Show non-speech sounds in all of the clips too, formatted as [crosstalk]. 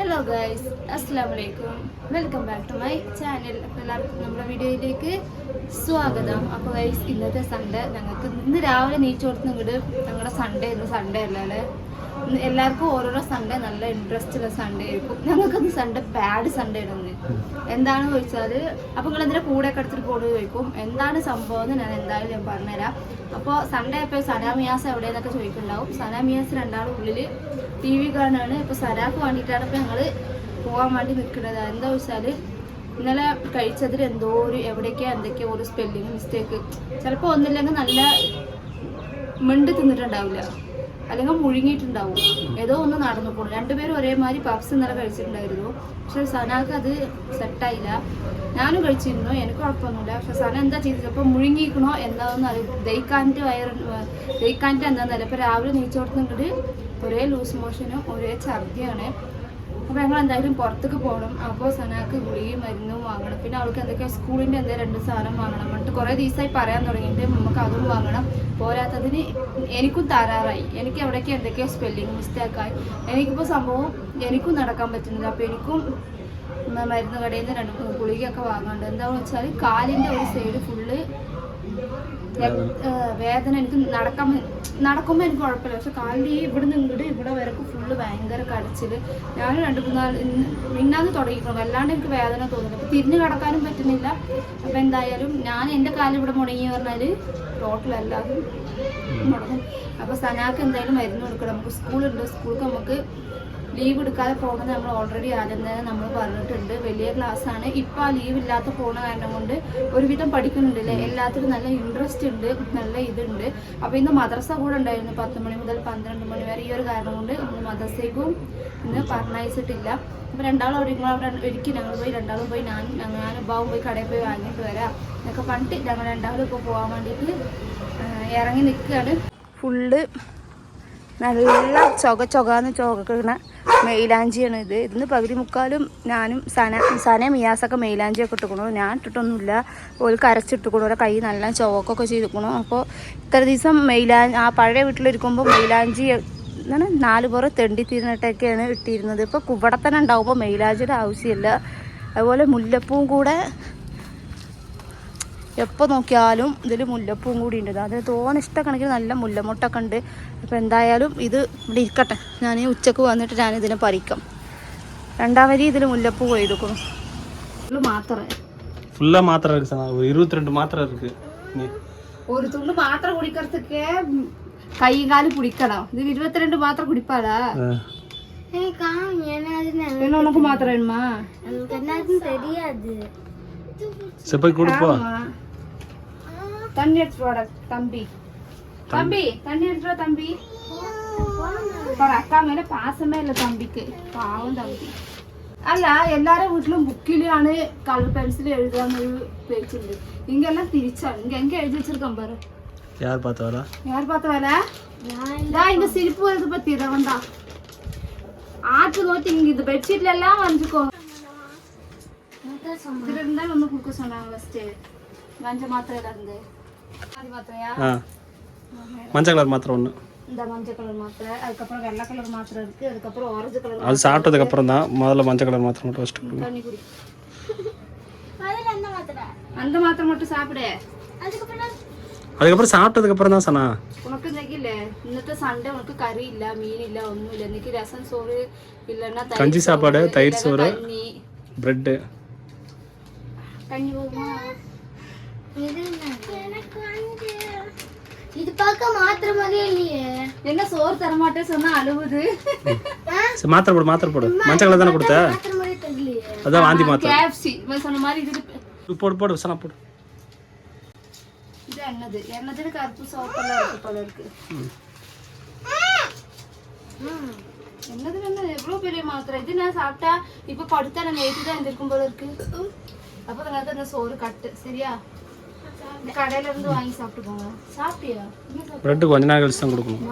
Hello guys അസ്സാം വലൈക്കും welcome back to my channel അപ്പോൾ എല്ലാവർക്കും നമ്മുടെ വീഡിയോയിലേക്ക് സ്വാഗതം. അപ്പോൾ ഗൈസ് ഇന്നത്തെ സൺഡേ ഞങ്ങൾക്ക് ഇന്ന് രാവിലെ നീച്ചു കൊടുത്ത് ഇങ്ങോട്ട് ഞങ്ങളുടെ സൺഡേ ഇന്ന് സൺഡേ അല്ലേ ഇന്ന് എല്ലാവർക്കും ഓരോരോ സൺഡേ നല്ല ഇൻട്രസ്റ്റ് ഉള്ള സൺഡേ ആയിരിക്കും ഞങ്ങൾക്കൊന്ന് സൺഡേ ബാഡ് സൺഡേ ഇടുന്നത് എന്താണെന്ന് ചോദിച്ചാൽ അപ്പോൾ നിങ്ങൾ എന്തിനാ കൂടെ ഒക്കെ എടുത്തിട്ട് പോകുന്നത് ചോദിക്കും. എന്താണ് സംഭവം എന്ന് ഞാൻ എന്തായാലും ഞാൻ പറഞ്ഞുതരാം. അപ്പോൾ സൺഡേ അപ്പോൾ സനാമിയാസ് എവിടെയെന്നൊക്കെ ചോദിക്കുന്നുണ്ടാവും. സനാമിയാസ് രണ്ടാളും ഉള്ളിൽ ടി വി കാണാണ്. ഇപ്പോൾ സരാക്ക് വേണ്ടിയിട്ടാണ് ഇപ്പോൾ ഞങ്ങൾ പോകാൻ വേണ്ടി നിൽക്കുന്നത്. എന്താ വെച്ചാൽ ഇന്നലെ കഴിച്ചതിൽ എന്തോ ഒരു എവിടേക്കാ എന്തൊക്കെയോ ഒരു സ്പെല്ലിങ് മിസ്റ്റേക്ക് ചിലപ്പോൾ ഒന്നില്ലെങ്കിൽ നല്ല മിണ്ട് തിന്നിട്ടുണ്ടാവില്ല. അല്ലെങ്കിൽ മുഴുങ്ങിയിട്ടുണ്ടാവും. ഏതോ ഒന്ന് നടന്നു പോകും രണ്ടുപേരും ഒരേമാതിരി പപ്സ് ഇന്നലെ കഴിച്ചിട്ടുണ്ടായിരുന്നു. പക്ഷെ സനാക്ക് അത് സെറ്റായില്ല ഞാനും കഴിച്ചിരുന്നു. എനിക്ക് കുഴപ്പമൊന്നുമില്ല. പക്ഷെ സന എന്താ ചെയ്തത്? ഇപ്പം മുഴുങ്ങിക്കണോ എന്താണെന്ന് അറിയും ദഹിക്കാന്റെ വയറ് ദഹിക്കാന്റെ എന്താണെന്നല്ല ഇപ്പം രാവിലെ നീച്ചോടത്തുനിന്നിട്ട് ഒരേ ലൂസ് മോഷനും ഒരേ ഛർദിയാണ്. അപ്പോൾ ഞങ്ങൾ എന്തായാലും പുറത്തേക്ക് പോകണം അപ്പോൾ സനാക്ക് ഗുളിയും മരുന്നും വാങ്ങണം. പിന്നെ അവൾക്ക് എന്തൊക്കെ സ്കൂളിന്റെ എന്തെങ്കിലും രണ്ട് സാധനം വാങ്ങണം. എന്നിട്ട് കുറേ ദിവസമായി പറയാൻ തുടങ്ങിയിട്ട് നമുക്ക് അതും വാങ്ങണം. പോരാത്തതിന് എനിക്കും തരാറായി എനിക്ക് എവിടേക്ക് എന്തൊക്കെയോ സ്പെല്ലിങ് മിസ്റ്റേക്കായി എനിക്കിപ്പോൾ സംഭവം എനിക്കും നടക്കാൻ പറ്റുന്നില്ല. അപ്പോൾ എനിക്കും മരുന്ന് കടയിൽ നിന്ന് രണ്ട് മൂന്ന് ഗുളികയൊക്കെ വാങ്ങാണ്ട് എന്താണെന്ന് വെച്ചാൽ കാലിന്റെ ഒരു സൈഡ് ഫുള്ള് വേദന എനിക്ക് നടക്കാൻ നടക്കുമ്പോൾ എനിക്ക് കുഴപ്പമില്ല. പക്ഷെ കാലിന്റെ ഈ ഇവിടെ ഇങ്ങോട്ട് ഇവിടെ വരക്ക് ഫുള്ള് ഭയങ്കര കടച്ചിൽ ഞാൻ രണ്ട് മൂന്ന് ഇന്ന് മിന്നാന്ന് തുടങ്ങിക്കണം അല്ലാണ്ട് എനിക്ക് വേദന തോന്നുന്നു. അപ്പോൾ തിരിഞ്ഞ് കിടക്കാനും പറ്റുന്നില്ല. അപ്പോൾ എന്തായാലും ഞാൻ എന്റെ കാലിൽ ഇവിടെ മുടങ്ങി പറഞ്ഞാൽ ടോട്ടലെല്ലാതും മുടങ്ങും. അപ്പോൾ സനാക്ക് എന്തായാലും മരുന്ന് കൊടുക്കണം. നമുക്ക് സ്കൂളുണ്ട് സ്കൂൾക്ക് നമുക്ക് ലീവ് എടുക്കാതെ പോകണമെന്ന് നമ്മൾ ഓൾറെഡി ആദ്യം തന്നെ നമ്മൾ പറഞ്ഞിട്ടുണ്ട്. വലിയ ക്ലാസ് ആണ്. ഇപ്പം ആ ലീവ് ഇല്ലാത്ത പോണ കാരണം കൊണ്ട് ഒരുവിധം പഠിക്കുന്നുണ്ട് അല്ലേ എല്ലാത്തിനും നല്ല ഇൻട്രസ്റ്റ് ഉണ്ട് നല്ല ഇതുണ്ട്. അപ്പോൾ ഇന്ന് മദ്രസ കൂടെ ഉണ്ടായിരുന്നു. പത്ത് മണി മുതൽ പന്ത്രണ്ട് മണി വരെ ഈ ഒരു കാരണം കൊണ്ട് ഇന്ന് മദ്രസയ്ക്കും ഇന്ന് പറഞ്ഞയച്ചിട്ടില്ല. അപ്പോൾ രണ്ടാളും അവിടെ നിങ്ങൾ അവിടെ ഒരിക്കലും ഞങ്ങൾ പോയി രണ്ടാളും പോയി ഞാൻ ഞാൻ ബാവും പോയി കടയിൽ പോയി വാങ്ങിയിട്ട് വരാം. എന്നൊക്കെ പറഞ്ഞിട്ട് ഞങ്ങൾ രണ്ടാളും ഇപ്പോൾ പോകാൻ വേണ്ടിയിട്ട് ഇറങ്ങി നിൽക്കുകയാണ് ഫുള്ള് നല്ല ചൊക ചൊകാന്ന് ചൊകക്കണ മെയിലാഞ്ചിയാണ് ഇത്. ഇതിന് പകുതി മുക്കാലും ഞാനും സന സന മിയാസൊക്കെ മെയിലാഞ്ചിയൊക്കെ ഇട്ടുക്കണു. ഞാൻ ഇട്ടിട്ടൊന്നുമില്ല. ഒരു കരച്ചിട്ടുക്കണു. ഓരോ കൈ നല്ല ചുവക്കൊക്കെ ചെയ്തിക്കണു. അപ്പോൾ ഇത്ര ദിവസം മെയിലാ ആ പഴയ വീട്ടിലിരിക്കുമ്പോൾ മെയിലാഞ്ചി എന്താണ് നാല് പുറ തെണ്ടി തിരിഞ്ഞിട്ടൊക്കെയാണ് ഇട്ടിരുന്നത്. ഇപ്പോൾ ഇവിടെ തന്നെ ഉണ്ടാകുമ്പോൾ മെയിലാഞ്ചിയുടെ ആവശ്യമില്ല. അതുപോലെ മുല്ലപ്പൂവും കൂടെ എപ്പോൾ നോക്കിയാലും ഇതിൽ മുല്ലപ്പൂവും കൂടി ഉണ്ട്. അതിന് തോന്നുന്ന ഇഷ്ടക്കണക്കിന് നല്ല മുല്ലമുട്ടൊക്കെ ഉണ്ട്. അപ്പോൾ എന്തായാലും ഇത് ഇവിടെ ഇരിക്കട്ടെ. ഞാൻ ഉച്ചയ്ക്ക് വന്നിട്ട് ഞാൻ ഇതിനെ പറിക്കാം. രണ്ടാം ഇതിൽ മുല്ലപ്പൂ കൊയ്തുക്കും ഫുള്ള് മാത്രമേ ஃபுல்லாக மாத்திரை இருக்கு சார் ஒரு இருபத்தி ரெண்டு மாத்திரை இருக்கு ஒரு துண்டு மாத்திரை குடிக்கிறதுக்கே கை காலு குடிக்கலாம் இது இருபத்தி ரெண்டு தெரியாது சரி போய் கொடுப்பா. தண்ணி எடுத்துடா தம்பி. தம்பி தண்ணி எடுத்துடா தம்பி. அக்கா மேல பாசமே இல்ல தம்பிக்கு. பாவம் தம்பி. அல்ல അല്ല എല്ലാരെ വീട്ടിലും ബുക്കിലാണ് കളർ പെൻസിൽ എഴുതാന്നൊരു പേച്ചുണ്ട് ഇങ്ങെല്ലാം തിരിച്ചാണ് ഇങ്ങ എങ്ക എഴുതി വെച്ചിരിക്കാൻ പറ யார் பார்த்தவல யார் பார்த்தவல டா இந்த சிரிப்பு வருது பத்தி இதை வந்தா ஆற்று நோத்தி இங்க இது பெட்ஷீட்ல எல்லாம் வந்துக்கோ இருந்தாலும் வந்து கொடுக்க சொன்னாங்க ஃபர்ஸ்ட் மஞ்ச மாத்திரையில இருந்து. மாத்திரையா? மஞ்சள் கலர் மாத்திரை ஒன்று இந்த மஞ்சள் கலர் மாத்திரை அதுக்கப்புறம் வெள்ளை கலர் மாத்திரை இருக்கு அதுக்கப்புறம் ஆரஞ்சு கலர் அது சாப்பிட்டதுக்கு அப்புறம் தான் முதல்ல மஞ்சள் கலர் மாத்திரை மட்டும் ஃபஸ்ட்டு தண்ணி குடி. அந்த மாத்திரை? அந்த மாத்திரை மட்டும் சாப்பிடு. அதுக்கப்புறம்? அதுக்கப்புறம் சாப்பிட்டதுக்கு அப்புறம் தான் சனா உனக்கு இன்னைக்கு இல்ல. இன்னத்த சண்டே உனக்கு கறி இல்ல மீன் இல்ல ஒண்ணும் இல்ல. இன்னைக்கு ரசம் சோறு இல்லன்னா கஞ்சி சாப்பாடு தயிர் சோறு பிரெட் தண்ணி போதுமா இது எனக்கு வந்து இது பார்க்க மாத்திரை மாதிரியே இல்லையே. என்ன சோறு தர மாட்டேன்னு சொன்னா அழுவுது. சரி மாத்திரை போடு மாத்திரை போடு. மஞ்சள் கலர் தானே கொடுத்த? அதான் வாந்தி மாத்திரை. கேப்சி சொன்ன மாதிரி இது போடு போடு சனா போடு. இது என்னது? என்னதுன்னு கருப்பு சோப்பெல்லாம் இருக்கு போல இருக்கு. என்னது என்ன? எவ்வளவு பெரிய மாத்திரை? இது நான் சாப்பிட்டா இப்ப படுத்தா நான் நேற்று தான் எந்திருக்கும் போல இருக்கு. அப்போ உங்களுக்கு அந்த சோறு கட்டு. சரியா? கடையில இருந்து வாங்கி சாப்பிட்டு போங்க சாப்பிட்டியா பிரெட் கொஞ்ச நேரம் கழிச்சு தான் கொடுக்கணும்.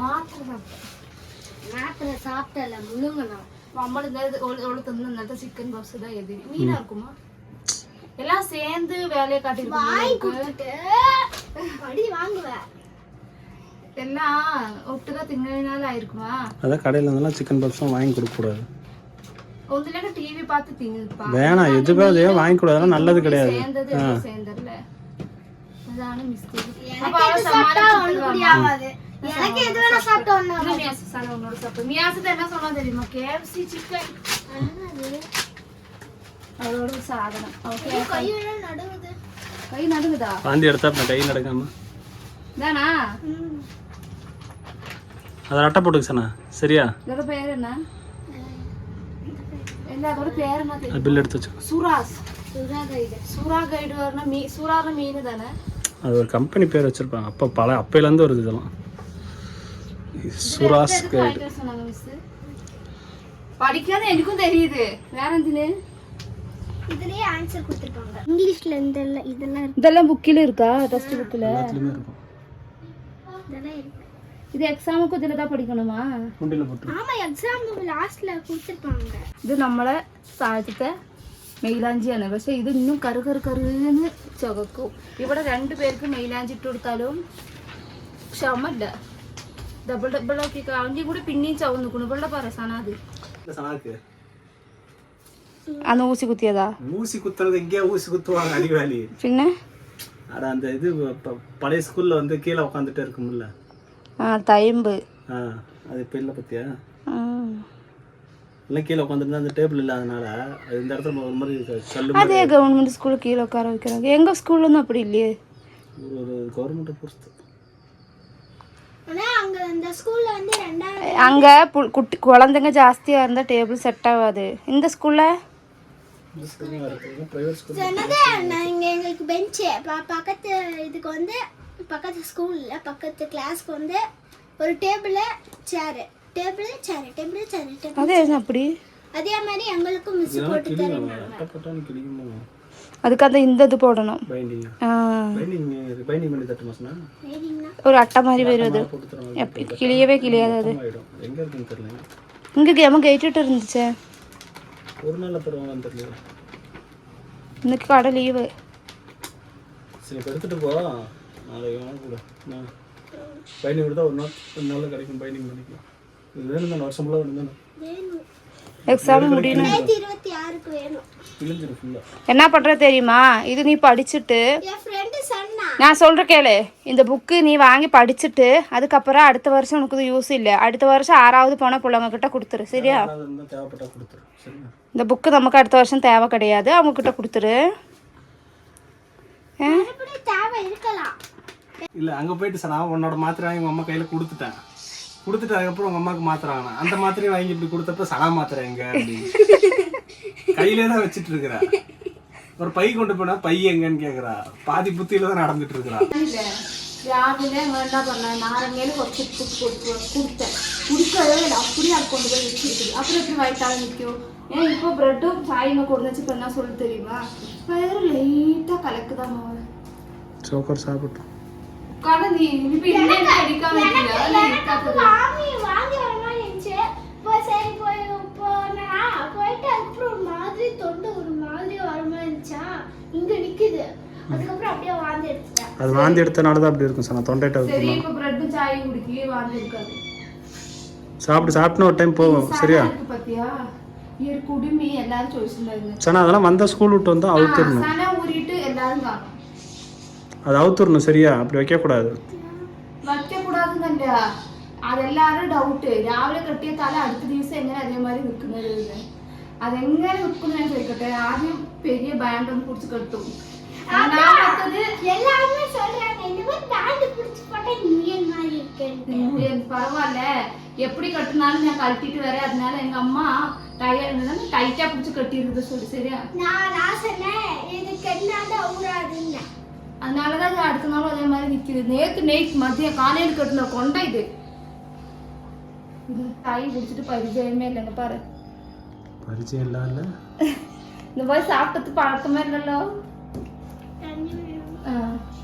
மாத்திரை சாப்பிட்டல முழுங்கணும் அம்மா இந்த ஒழு தந்து நல்ல சிக்கன் பப்ஸ் தான் எதிரி மீனா இருக்குமா? எல்லாம் சேர்ந்து வேலையை காட்டி காட்டிட்டு அடி வாங்குவேன் எல்லாம் ஒட்டுக்கா திங்கினால ஆயிருக்குமா? அதான் கடையில இருந்தெல்லாம் சிக்கன் பப்ஸும் வாங்கி கொடுக்க கூடாது டிவி பார்த்து வேணாம் எதுவே அதையோ வாங்கிக்கூடாது அதெல்லாம் நல்லது கிடையாது. சேர்ந்தது சேர்ந்ததுல அதான மிஸ்டேக் அப்ப எனக்கு அவ எது சாப்பிட்டா ஒண்ணு சமாளிச்சு கூடி ஆகாது எனக்கு எது வேணா சாப்பிட்டா ஒண்ணு ஆகாது. மியாசு சாணம் உன்னோட சாப்பிடு. மியாசத்தை என்ன சொன்னா தெரியுமா? கேஎஃப்சி சிக்கன் அவளோட ஒரு சாதனம். ஓகே கை நடுவுது. கை நடுங்குதா வாந்தி எடுத்தா கை நடக்காம. தானா அதை அட்டை போட்டுக்க சனா. சரியா? இதோட பேர் என்ன? இல்ல அதோட பேர் என்ன பில் எடுத்து வச்சுக்கோ. சுராஸ் சுறா கைடு சூறா கைடு வரணும் மீ சூறான மீன் தானே? அது ஒரு கம்பெனி பேர் வச்சிருப்பாங்க. அப்போ பல அப்பையிலேருந்து வருது இதெல்லாம். சுராஸ் கைடு படிக்காத எனக்கும் தெரியுது. வேற எந்தினு இதுலயே ஆன்சர் கொடுத்துருப்பாங்க. இங்கிலீஷ்ல இந்த இதெல்லாம் இருக்கு. இதெல்லாம் புக்கில் இருக்கா? டெஸ்ட் புக்கில் எல்லாத்துலேயுமே இருக்கும். இதெல்லாம் இருக்கு. இது எக்ஸாமுக்கு இதில் தான் படிக்கணுமா குண்டில் போட்டு ஆமாம் எக்ஸாமுக்கு லாஸ்ட்டில் கொடுத்துருப்பாங்க இது நம்மளை சாதித்த മെയിലാഞ്ചിയാണ് പക്ഷെ ഇത് ഇന്നും കറു കറു കറുന്ന് ചുകക്കും ഇവിടെ രണ്ടുപേർക്ക് മെയിലാഞ്ചി ഇട്ട് കൊടുത്താലും ക്ഷമല്ല ഡബിൾ ഡബിൾ ആക്കി അവൻ്റെ കൂടെ പിന്നെയും ചവന്നിക്കണം ഇവിടെ പറ സനാദ് അന്ന് ഊസി കുത്തിയതാ ഊസി കുത്തണത് എങ്കിയാ ഊസി കുത്തുവാങ്ങ അടിവാലി പിന്നെ അടാ അന്ത ഇത് പഴയ സ്കൂലിൽ വന്ന് കീഴே உட்காந்துட்டே இருக்கும்ல தயம்பு. அது இப்போ இல்லை பத்தியா? இல்லை கீழே உட்காந்துருந்தா அந்த டேபிள் இல்லாதனால இந்த இடத்துல ஒரு மாதிரி அதே கவர்மெண்ட் ஸ்கூலில் கீழே உட்கார வைக்கிறாங்க. எங்கள் ஸ்கூல்லும் அப்படி இல்லையே. ஒரு கவர்மெண்ட்டை பொறுத்து அங்கே குட்டி குழந்தைங்க ஜாஸ்தியாக இருந்தால் டேபிள் செட் ஆகாது. இந்த ஸ்கூலில் பெஞ்சு பக்கத்து இதுக்கு வந்து பக்கத்து ஸ்கூலில் பக்கத்து கிளாஸ்க்கு வந்து ஒரு table chair table chair table chair table அப்படி? அதே மாதிரி எங்களுக்கும் மிஸ் போட்டு தருவாங்க. அந்த இந்த இது போடணும். ஒரு அட்டை மாதிரி வருது. கிளியவே கிளியாது அது. இங்கே கேம கேட்டுட்டு இருந்துச்சு. ஒரு நாள் அப்புறம் இன்னைக்கு கடை லீவு சரி எடுத்துட்டு போ. நாளைக்கு வாங்க கூட. நான் கொடுத்தா ஒரு நாள் ஒரு நாள் கிடைக்கும் பைண்டிங் பண்ணிக்கலாம். இது வேணும் தானே? வருஷம் ஃபுல்லாக வேணும் தானே? எக்ஸாம் முடியணும். என்ன பண்ற தெரியுமா? இது நீ படிச்சுட்டு நான் சொல்ற கேளு. இந்த புக்கு நீ வாங்கி படிச்சுட்டு அதுக்கப்புறம் அடுத்த வருஷம் உனக்கு இது யூஸ் இல்லை. அடுத்த வருஷம் ஆறாவது போன பிள்ளைங்க கிட்ட கொடுத்துரு சரியா? அது இருந்தால் தேவைப்பட்டா கொடுத்துரு சரியா? இந்த புக்கு நமக்கு அடுத்த வருஷம் தேவை கிடையாது. அவங்க கிட்ட கொடுத்துரு இல்லை அங்கே போயிட்டு சார் நான் உன்னோட மாத்திரை வாங்கி உங்கள் அம்மா கையில் கொடுத்துட்டேன். கொடுத்துட்டு அதுக்கப்புறம் உங்கள் அம்மாவுக்கு மாத்திரை வாங்கினேன். அந்த மாத்திரையும் வாங்கி இப்படி கொடுத்தப்ப சனா மாத்திரை எங்க அப்படின்னு கையிலே தான் வச்சுட்டு இருக்கிறா. ஒரு பை கொண்டு போனா பை எங்கன்னு கேக்குறா. பாதி புத்தியில தான் நடந்துட்டு இருக்கிறா. രാവിലെ എന്താ പറഞ്ഞ നാരങ്ങയിൽ കുറച്ച് കുടിച്ചത് കുടിക്കത് അപ്പടി അക്കൗണ്ട് പോയി വെച്ചിരിക്കും അപ്പുറം എത്ര വയറ്റാതെ നിൽക്കുമോ ഞാൻ ഇപ്പോൾ ബ്രെഡും ചായയും தெரியுமா? വേറെ ലേറ്റാ കലക്കുതാ ചോക്കർ സാപ്പിട്ടു அது வாந்தி எடுத்தனால தான் அப்படி இருக்கும் சார் தொண்டைட்ட சரி இப்போ பிரெட் சாய் குடிக்கி வாந்தி இருக்காது சாப்பிட்டு சாப்பிட்டு ஒரு டைம் போவோம் சரியா? பாத்தியா? இயர் குடுமி எல்லாரும் சோசியல் சனா அதெல்லாம் வந்த ஸ்கூல் விட்டு வந்தா அவுத்துறணும் சனா ஊறிட்டு எல்லாரும் காணும் அது அவுத்துடணும் சரியா அப்படி வைக்கக்கூடாது വയ്ക്കക്കൂടാതെന്നല്ല അതെല്ലാവരും ഡൗട്ട് രാവിലെ കെട്ടിയ തല അടുത്ത ദിവസം എങ്ങനെ അതേമാതിരി നിൽക്കുന്നത് എന്ന്. അതെങ്ങനെ നിൽക്കുന്നു ഞാൻ ചോദിക്കട്ടെ ആദ്യം പെരിയ ബാൻഡ് ഒന്ന് കുടിച്ച് കെട്ടും രണ്ടാമത്തത് எல்லாருமே சொல்றாங்க இந்த மாதிரி பேண்ட் பிடிச்சி போட்டா நீயல் மாதிரி இருக்கேன்னு எனக்கு பரவாயில்ல எப்படி கட்டினாலும் நான் கழட்டிட்டு வரேன் அதனால எங்க அம்மா டயர் டைட்டா பிடிச்சி கட்டிஇருக்குது சொல்லி சரியா நான் நான் சொன்னேன் இது கென்னாத ஊறாதுன்னு அதனாலதான் இது அடுத்த நாளும் அதே மாதிரி நிக்குது நேத்து நைட் மதியம் காலையில் கட்டின கொண்டா இது இது தாய் குடிச்சிட்டு பரிச்சயமே இல்லைங்க பாரு பரிச்சயம் இல்லை இல்லை இந்த மாதிரி சாப்பிட்டது பழக்கமே இல்லைல்லோ தண்ணி வேணும் ஆ,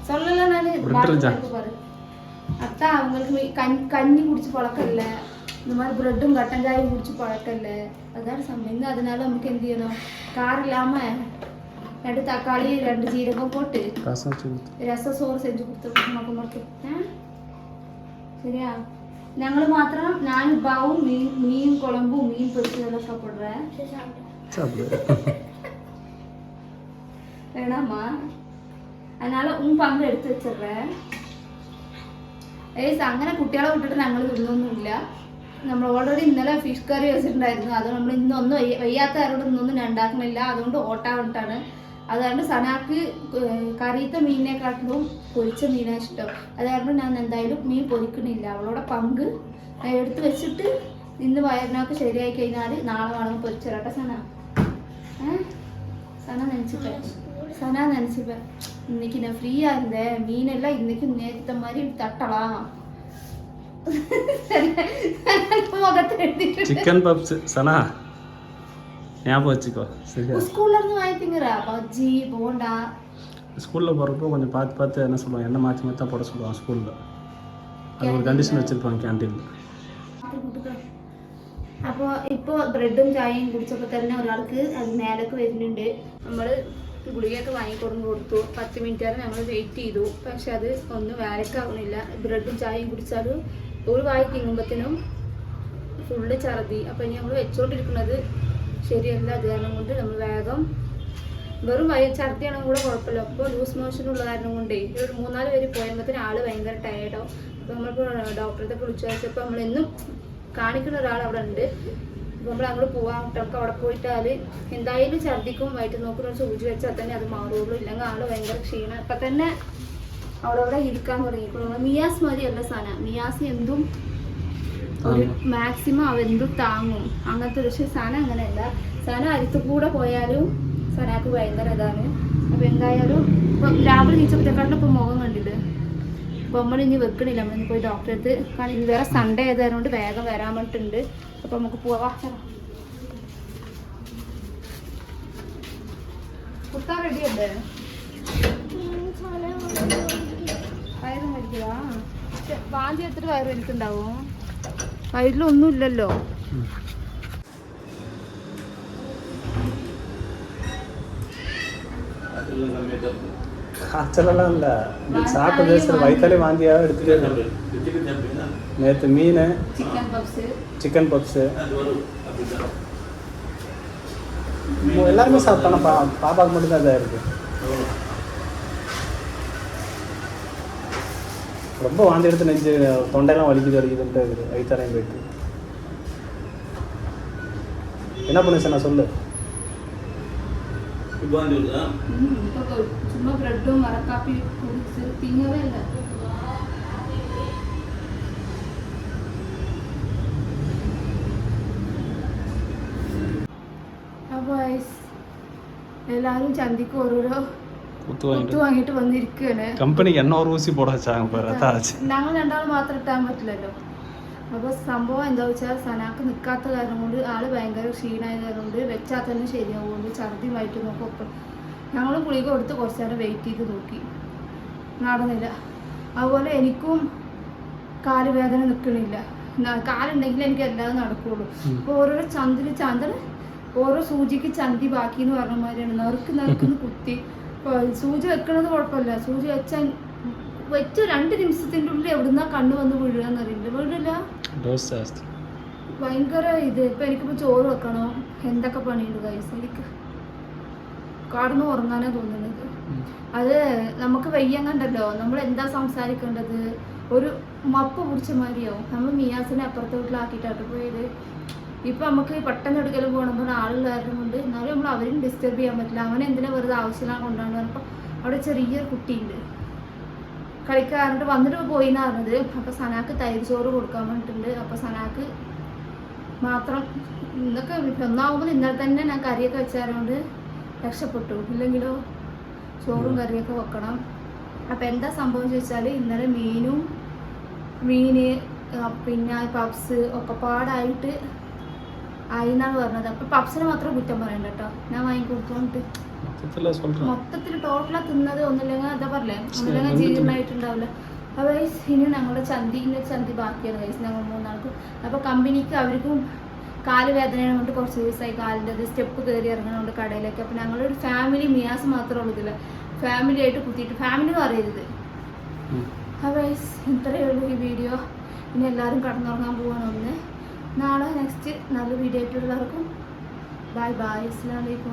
சொல்லல நானு விட்டுருச்சா? பாட்டில் இருக்கு பாரு அத்தா அவங்களுக்கு மே- கண் கஞ்சி குடிச்சு பழக்கம் இல்லை இந்த மாதிரி ப்ரெட்டும் கட்டஞ்சாயும் குடிச்சு பழக்கம் இல்லை அதான் சமையல் அதனால நமக்கு എന്ത് ചെയ്യണം காரம் രണ്ട് തക്കാളി രണ്ട് ജീരകം പോട്ട്. രസം സോറ് സെഞ്ചു കൊടുത്ത് നോക്കുമ്പോഴേക്ക് ശരിയാ? ഞങ്ങൾ മാത്രം ഞാൻ ഉപ്പാവും മീൻ മീൻ കുളമ്പും മീൻ പൊരിച്ചതൊക്കെ പോടുറേ വേണാമ്മ அதனால உன் പങ്ക് എടുത്ത് വെച്ചിടേ ഏസ് അങ്ങനെ കുട്ടികളെ വിട്ടിട്ട് ഞങ്ങൾ തിന്നൊന്നുമില്ല. നമ്മൾ ഓൾറെഡി ഇന്നലെ ഫിഷ് കറി വെച്ചിട്ടുണ്ടായിരുന്നു. അത് നമ്മൾ ഇന്നൊന്നും വയ്യാത്ത ആരോട് ഇന്നൊന്നും ഉണ്ടാക്കണില്ല അതുകൊണ്ട് ഓട്ടാ അതുകൊണ്ട് സനാക്ക് കറിയത്തെ മീനിനെക്കാട്ടിലും പൊരിച്ച മീനാണ് ഇഷ്ടം. അതുകൊണ്ട് ഞാൻ എന്തായാലും മീൻ പൊരിക്കണില്ല. അവളോടെ പങ്ക് എടുത്ത് വെച്ചിട്ട് ഇന്ന് വയറിനൊക്കെ ശരിയായി കഴിഞ്ഞാൽ നാളെ വേണം പൊരിച്ചിരട്ടെ സന. സന നനച്ചിപ്പ. സന നനച്ചിപ്പ. ഇന്നിക്ക് ഞാൻ ഫ്രീ ആയിരുന്നേ മീനെല്ലാം ഇന്നിക്ക് നേരത്തെ മാതിരി തട്ടളാം ചിക്കൻ [laughs] പപ്സ് സനാ ஞாபகம் வச்சுக்கோ சரியா ஸ்கூல்ல இருந்து வாங்கி திங்குறா பஜ்ஜி போண்டா ஸ்கூலில் போகிறப்போ கொஞ்சம் பார்த்து பார்த்து என்ன சொல்லுவாங்க எண்ணெய் மாற்றி மாற்றி போட சொல்லுவாங்க ஸ்கூலில் அது ஒரு கண்டிஷன் வச்சுருப்பாங்க கேன்டீனில் അപ്പോൾ ഇപ്പോൾ ബ്രെഡും ചായയും കുടിച്ചപ്പോൾ തന്നെ ഒരാൾക്ക് അത് മേലേക്ക് വരുന്നുണ്ട് നമ്മൾ ഗുളികയൊക്കെ വാങ്ങിക്കൊടുന്ന് കൊടുത്തു പത്ത് മിനിറ്റ് വരെ ഞങ്ങൾ വെയിറ്റ് ചെയ്തു പക്ഷെ അത് ഒന്നും വേലക്കാവുന്നില്ല ബ്രെഡും ചായയും കുടിച്ചാൽ ഒരു വായി തിങ്ങുമ്പത്തിനും ഫുള്ള് ഛർദി അപ്പോൾ ഇനി നമ്മൾ വെച്ചോണ്ടിരിക്കുന്നത് ശരിയല്ല അത് കാരണം കൊണ്ട് നമ്മൾ വേഗം വെറും വയ ഛർദിയാണെങ്കിൽ കൂടെ കുഴപ്പമില്ല. അപ്പോൾ ലൂസ് മോഷൻ ഉള്ള കാരണം കൊണ്ടേ ഒരു മൂന്നാൽ പേര് പോയപ്പോഴത്തേന് ആൾ ഭയങ്കര ടയേർഡാവും അപ്പോൾ നമ്മളിപ്പോൾ ഡോക്ടറെ വിളിച്ചു വെച്ചപ്പോൾ നമ്മളെന്നും കാണിക്കുന്ന ഒരാൾ അവിടെ ഉണ്ട്. നമ്മൾ അങ്ങോട്ട് പോകാൻ കുട്ടികൾക്ക് അവിടെ പോയിട്ടാൽ എന്തായാലും ഛർദിക്കും. വയറ്റ് നോക്കുന്ന ഒരു സൂചി വെച്ചാൽ തന്നെ അത് മാറുള്ളൂ. ഇല്ലെങ്കിൽ ആൾ ഭയങ്കര ക്ഷീണം. അപ്പം തന്നെ അവിടെ അവിടെ ഇരിക്കാൻ തുടങ്ങിയിട്ടുള്ളൂ മിയാസ് മതിയല്ല സാധനം. മിയാസ് എന്തും ഒരു മാക്സിമം അവരെന്തും താങ്ങും. അങ്ങനത്തെ പക്ഷെ സന അങ്ങനെയല്ല. സന അരുത്ത് കൂടെ പോയാലും സനാക്ക് ഭയങ്കര ഇതാണ്. അപ്പൊ എന്തായാലും ഇപ്പൊ രാവിലെ നീച്ചപ്പോഴത്തേക്കാട്ടിലും ഇപ്പൊ മുഖം കണ്ടിട്ട് അപ്പൊ നമ്മൾ ഇനി വെക്കണില്ല. നമ്മൾ ഇനി പോയി ഡോക്ടറെ അടുത്ത് കാരണം ഇനി വേറെ സൺഡേ ആയതുകൊണ്ട് വേഗം വരാൻ വേണ്ടിട്ടുണ്ട് അപ്പൊ നമുക്ക് പോവാ. കുത്താൻ വയറും വാന്തി എടുത്തിട്ട് വയറ് വലിക്കുണ്ടാവും വയറിലൊന്നും ഇല്ലല്ലോ காய்ச்சலெல்லாம் இல்லை சாப்பிட்ட தேசத்தில் வயிற்றாலே வாந்தியாக எடுத்துகிட்டே நேற்று மீன் ചിക്കൻ പപ്സ് சிக்கன் பப்ஸு எல்லாருமே சாப்பிட்டாங்க பா பாப்பாவுக்கு மட்டும் தான் இதாக இருக்கு ரொம்ப வாந்தி எடுத்து நெஞ்சு தொண்டையெல்லாம் வலிக்குது வலிக்குதுன்ட்டு இருக்குது. வைத்தாரையும் போயிட்டு. என்ன பண்ணு சார் நான் சொல்லு சும்மா பிரெட்டும் வர காப்பி குடிச்சு திங்கவே இல்லை. எல்லாரும் சந்திக்கு ஒரு ஒரு കുത്തു വാങ്ങിട്ട് വന്നിരിക്കുകയാണ്. കമ്പനിക്ക് എണ്ണ റൂസി പൊടാച്ചാകും ഞങ്ങൾ രണ്ടാളും മാത്രം ഇട്ടാൻ പറ്റില്ലല്ലോ. അപ്പോൾ സംഭവം എന്താ വെച്ചാൽ സനാക്ക് നിൽക്കാത്ത കാരണം കൊണ്ട് ആൾ ഭയങ്കര ക്ഷീണായ കാരണം കൊണ്ട് വെച്ചാൽ തന്നെ ശരിയാവുകൊണ്ട് ഛർദി വയറ്റും നോക്കും ഒക്കെ ഞങ്ങൾ ഗുളിക കൊടുത്ത് കുറച്ച് നേരം വെയിറ്റ് ചെയ്ത് നോക്കി. നടന്നില്ല. അതുപോലെ എനിക്കും കാലുവേദന നിൽക്കണില്ല. കാലുണ്ടെങ്കിൽ എനിക്ക് എല്ലാതും നടക്കുള്ളൂ. അപ്പോൾ ഓരോ ചന്തിന് ചന്തന് ഓരോ സൂചിക്ക് ചന്തി ബാക്കി എന്ന് പറഞ്ഞ മാതിരിയാണ്. നറുക്ക് നറുക്കുന്ന് [laughs] കുത്തി. സൂചി വെക്കണത് കുഴപ്പമില്ല. സൂചി വെച്ചാൽ വെച്ച രണ്ട് നിമിഷത്തിന്റെ ഉള്ളിൽ എവിടുന്ന കണ്ണു വന്ന് വീഴുകയെന്ന് അറിയില്ല. വീടില്ല? ഭയങ്കര ഇത്. ഇപ്പൊ എനിക്കിപ്പോ ചോറ് വെക്കണോ? എന്തൊക്കെ പണിയുണ്ട് കൈസ് എനിക്ക് കാർന്ന് ഉറങ്ങാനാ തോന്നുന്നത്. അത് നമുക്ക് വയ്യങ്ങണ്ടല്ലോ നമ്മൾ എന്താ സംസാരിക്കേണ്ടത്? ഒരു മപ്പ് പിടിച്ച മാതിരിയാവും. നമ്മൾ മിയാസിനെ അപ്പുറത്തെ വീട്ടിലാക്കിയിട്ടാട്ട് പോയത്. ഇപ്പൊ നമുക്ക് പെട്ടെന്ന് എടുക്കലും പോകണമെന്ന് ആളുള്ള കാരണം കൊണ്ട് എന്നാലും നമ്മൾ അവരും ഡിസ്റ്റർബ് ചെയ്യാൻ പറ്റില്ല. അവനെ എന്തിനാ വെറുതെ ആവശ്യമില്ലാതെ കൊണ്ടാണ് പറഞ്ഞപ്പോൾ അവിടെ ചെറിയൊരു കുട്ടിയുണ്ട്. കളിക്കാറുണ്ട് വന്നിട്ട് പോയി എന്ന് പറഞ്ഞത്. അപ്പൊ സനാക്ക് തൈര് ചോറ് കൊടുക്കാൻ വേണ്ടിയിട്ടുണ്ട് അപ്പോൾ സനാക്ക് മാത്രം ഇന്നൊക്കെ ഒന്നാവുമ്പോൾ ഇന്നലെ തന്നെ ഞാൻ കറിയൊക്കെ വെച്ചതുകൊണ്ട് രക്ഷപ്പെട്ടു. ഇല്ലെങ്കിലോ ചോറും കറിയൊക്കെ വെക്കണം. അപ്പോൾ എന്താ സംഭവം ചോദിച്ചാൽ ഇന്നലെ മീനും മീന് പിന്നെ പപ്സ് ഒക്കെ പാടായിട്ട് ആയിന്നാണ് പറഞ്ഞത്. അപ്പൊ പപ്സിന് മാത്രം കുറ്റം പറയണ്ട കേട്ടോ ഞാൻ വാങ്ങിക്കൊടുത്തോണ്ട് മൊത്തത്തിൽ ടോട്ടലാ തിന്നത് ഒന്നില്ലെങ്കിൽ അതാ പറയാ ഒന്നില്ലെങ്കിൽ ജീർണമായിട്ടുണ്ടാവില്ല അപ്പൊ ഗൈസ് ഇനി ഞങ്ങളുടെ ചന്തിന്റെ ചന്തി ബാക്കിയാണ് ഗൈസ് ഞങ്ങൾ മൂന്നാൾക്കും. അപ്പൊ കമ്പനിക്ക് അവർക്കും കാൽ വേദനയാണ് കൊണ്ട് കുറച്ച് ദിവസമായി കാലിന്റെ സ്റ്റെപ്പ് കയറി ഇറങ്ങണുണ്ട് കടയിലേക്ക്. അപ്പൊ ഞങ്ങളൊരു ഫാമിലി മിയാസ് മാത്രമേ ഉള്ളതില്ല ഫാമിലി ആയിട്ട് കുത്തിയിട്ട്. ഫാമിലി എന്ന് പറയരുത് അപ്പൊ ഗൈസ് ഇത്രയേ ഉള്ളൂ ഈ വീഡിയോ ഇനി എല്ലാവരും കടന്നുറങ്ങാൻ പോവാണ് ഒന്ന്. നാളെ നെക്സ്റ്റ് നല്ല വീഡിയോ ആയിട്ടുള്ളവർക്കും ബൈ ബൈ അസ്സാം വലൈക്കും